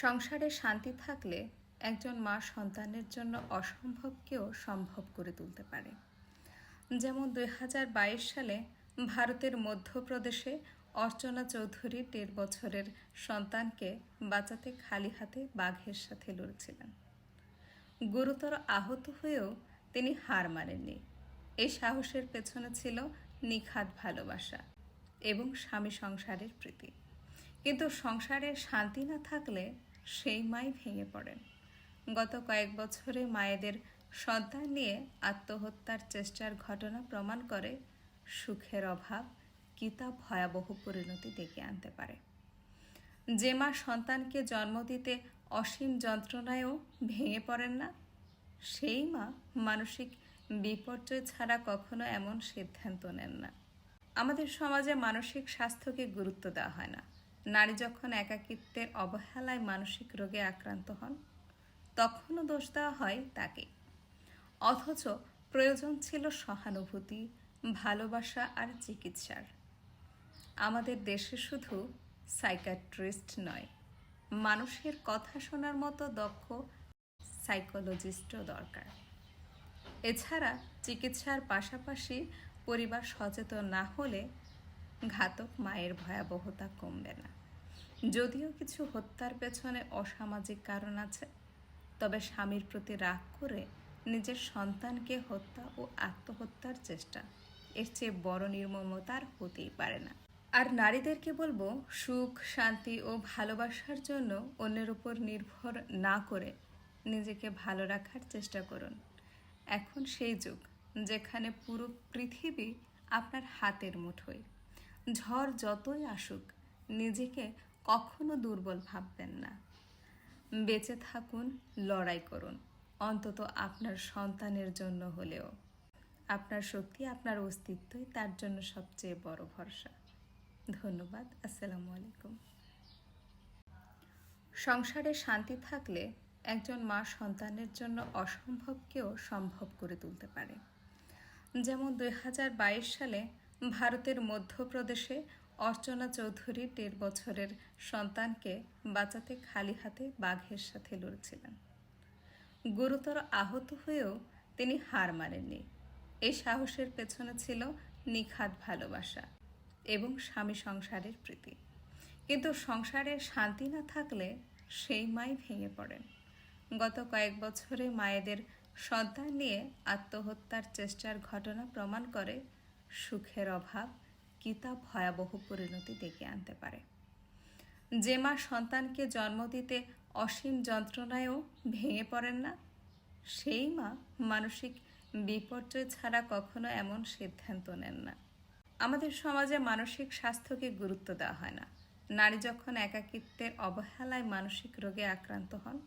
সংসারে শান্তি থাকলে একজন মা সন্তানের জন্য অসম্ভবকেও সম্ভব করে তুলতে পারে। যেমন দুই হাজার বাইশ সালে ভারতের মধ্যপ্রদেশে অর্চনা চৌধুরী দেড় বছরের সন্তানকে বাঁচাতে খালি হাতে বাঘের সাথে লড়েছিলেন। গুরুতর আহত হয়েও তিনি হার মানেননি। এই সাহসের পেছনে ছিল নিখাত ভালোবাসা এবং স্বামী সংসারের প্রীতি। কিন্তু সংসারে শান্তি না থাকলে সেই মাই ভেঙে পড়েন। গত কয়েক বছরে মায়েদের সন্তান নিয়ে আত্মহত্যার চেষ্টার ঘটনা প্রমাণ করে সুখের অভাব কিতা ভয়াবহ পরিণতি ডেকে আনতে পারে। যে মা সন্তানকে জন্ম দিতে অসীম যন্ত্রণায়ও ভেঙে পড়েন না, সেই মা মানসিক বিপর্যয় ছাড়া কখনো এমন সিদ্ধান্ত নেন না। আমাদের সমাজে মানসিক স্বাস্থ্যকে গুরুত্ব দেওয়া হয় না। নারী যখন একাকিত্বের অবহেলায় মানসিক রোগে আক্রান্ত হন, তখনও দোষ দেওয়া হয় তাকে। অথচ প্রয়োজন ছিল সহানুভূতি, ভালোবাসা আর চিকিৎসার। আমাদের দেশে শুধু সাইকাট্রিস্ট নয়, মানুষের কথা শোনার মতো দক্ষ সাইকোলজিস্টও দরকার। এছাড়া চিকিৎসার পাশাপাশি পরিবার সচেতন না হলে ঘাতক মায়ের ভয়াবহতা কমবে না। যদিও কিছু হত্যার পেছনে অসামাজিক কারণ আছে, তবে স্বামীর প্রতি রাগ করে নিজের সন্তানকে হত্যা ও আত্মহত্যার চেষ্টা এর চেয়ে বড় নির্মমতার হতেই পারে না। আর নারীদেরকে বলব, সুখ, শান্তি ও ভালোবাসার জন্য অন্যের উপর নির্ভর না করে নিজেকে ভালো রাখার চেষ্টা করুন। এখন সেই যুগ যেখানে পুরো পৃথিবী আপনার হাতের মুঠোয়। ঝড় যতই আসুক, নিজেকে কখনো দুর্বল ভাববেন না। বেঁচে থাকুন, লড়াই করুন, অন্তত আপনার সন্তানের জন্য হলেও। আপনার শক্তি, আপনার অস্তিত্বই তার জন্য সবচেয়ে বড় ভরসা। ধন্যবাদ, আসসালামু আলাইকুম। সংসারে শান্তি থাকলে একজন মা সন্তানের জন্য অসম্ভবকেও সম্ভব করে তুলতে পারে। যেমন দুই হাজার বাইশ সালে ভারতের মধ্যপ্রদেশে অর্চনা চৌধুরী দেড় বছরের সন্তানকে বাঁচাতে খালি হাতে বাঘের সাথে লড়েছিলেন। গুরুতর আহত হয়েও তিনি হার মানেননি। এই সাহসের পেছনে ছিল নিখাত ভালোবাসা এবং স্বামী সংসারের প্রীতি। কিন্তু সংসারে শান্তি না থাকলে সেই মাই ভেঙে পড়েন। গত কয়েক বছরে মায়েদের সন্তান নিয়ে আত্মহত্যার চেষ্টার ঘটনা প্রমাণ করে সুখের অভাব কিতা ভয়াবহ পরিণতি ডেকে আনতে পারে। যে মা সন্তানকে জন্ম দিতে অসীম যন্ত্রণায়ও ভেঙে পড়েন না, সেই মা মানসিক বিপর্যয় ছাড়া কখনো এমন সিদ্ধান্ত নেন না। আমাদের সমাজে মানসিক স্বাস্থ্যকে গুরুত্ব দেওয়া হয় না। নারী যখন একাকিত্বের অবহেলায় মানসিক রোগে আক্রান্ত হন,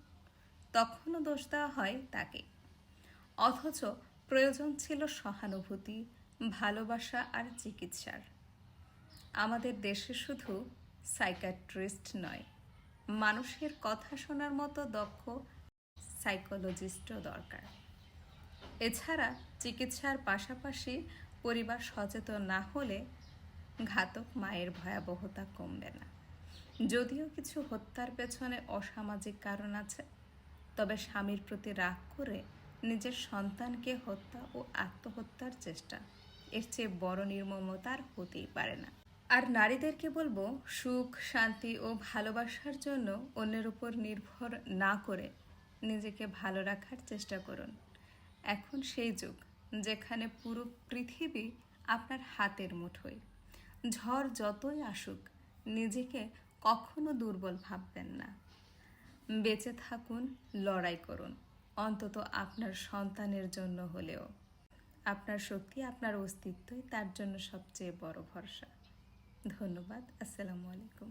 তখনও দোষ দেওয়া হয় তাকে। অথচ প্রয়োজন ছিল সহানুভূতি ভালোবাসা আর চিকিৎসার। আমাদের দেশে শুধু সাইকাট্রিস্ট নয়, মানুষের কথা শোনার মতো দক্ষ সাইকোলজিস্টও দরকার। এছাড়া চিকিৎসার পাশাপাশি পরিবার সচেতন না হলে ঘাতক মায়ের ভয়াবহতা কমবে না। যদিও কিছু হত্যার পেছনে অসামাজিক কারণ আছে, তবে স্বামীর প্রতি রাগ করে নিজের সন্তানকে হত্যা ও আত্মহত্যার চেষ্টা এর চেয়ে বড় নির্মমতার হতেই পারে না। আর নারীদেরকে বলব, সুখ, শান্তি ও ভালোবাসার জন্য অন্যের উপর নির্ভর না করে নিজেকে ভালো রাখার চেষ্টা করুন। এখন সেই যুগ যেখানে পুরো পৃথিবী আপনার হাতের মুঠোয়। ঝড় যতই আসুক, নিজেকে কখনো দুর্বল ভাববেন না। বেঁচে থাকুন, লড়াই করুন, অন্তত আপনার সন্তানের জন্য হলেও। আপনার শক্তি আপনার অস্তিত্বই তার জন্য সবচেয়ে বড় ভরসা। ধন্যবাদ আসসালামু আলাইকুম।